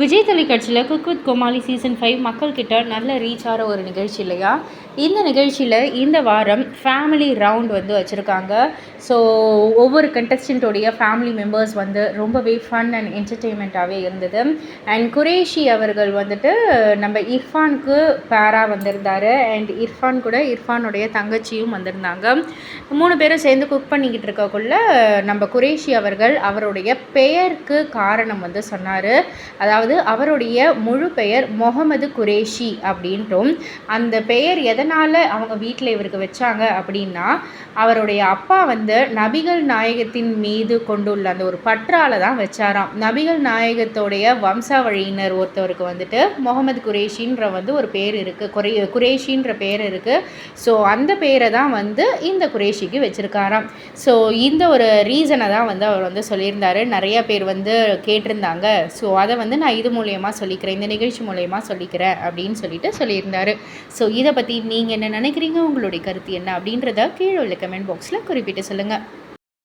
விஜய் தொலைக்காட்சியில் cook with Comali season five மக்கள்கிட்ட நல்ல ரீச் ஆகிற ஒரு நிகழ்ச்சி இல்லையா? இந்த நிகழ்ச்சியில் இந்த வாரம் ஃபேமிலி ரவுண்ட் வந்து வச்சுருக்காங்க. ஸோ ஒவ்வொரு கண்டஸ்டண்ட்டோடைய ஃபேமிலி மெம்பர்ஸ் வந்து ரொம்பவே ஃபன் அண்ட் என்டர்டெயின்மெண்ட்டாகவே இருந்தது. அண்ட் குரேஷி அவர்கள் வந்துட்டு நம்ம இர்ஃபானுக்கு பேராக வந்திருந்தார். அண்ட் இர்ஃபான் கூட இர்ஃபானுடைய தங்கச்சியும் வந்திருந்தாங்க. மூணு பேரும் சேர்ந்து குக் பண்ணிக்கிட்டு இருக்கக்குள்ள நம்ம குரேஷி அவர்கள் அவருடைய பெயருக்கு காரணம் வந்து சொன்னார். அதாவது அவருடைய முழு பெயர் முகமது குரேஷி அப்படின்ட்டும் அந்த பெயர் எதனால் அவங்க வீட்டில் இவருக்கு வச்சாங்க அப்படின்னா அவருடைய அப்பா வந்து நபிகள் நாயகத்தின் மீது கொண்டுள்ள அந்த ஒரு பற்றால தான் வச்சாராம். நபிகள் நாயகத்தோடைய வம்சாவழியினர் ஒருத்தவருக்கு வந்துட்டு முகமது குரேஷின்ற வந்து ஒரு பேர் இருக்குது குறை குரேஷின்ற பேர் இருக்குது ஸோ அந்த பேரை தான் வந்து இந்த குரேஷிக்கு வச்சுருக்காராம். ஸோ இந்த ஒரு ரீசனை தான் வந்து அவர் வந்து சொல்லியிருந்தார். நிறைய பேர் வந்து கேட்டிருந்தாங்க. ஸோ அதை வந்து நான் நான் இது மூலயமா சொல்லிக்கிறேன் இந்த நிகழ்ச்சி மூலயமா சொல்லிக்கிறேன் அப்படின்னு சொல்லிட்டு சொல்லியிருந்தாரு. ஸோ இதை பற்றி நீங்கள் என்ன நினைக்கிறீங்க? உங்களுடைய கருத்து என்ன அப்படின்றத கீழே உள்ள கமெண்ட் பாக்ஸில் குறிப்பிட்டு சொல்லுங்கள்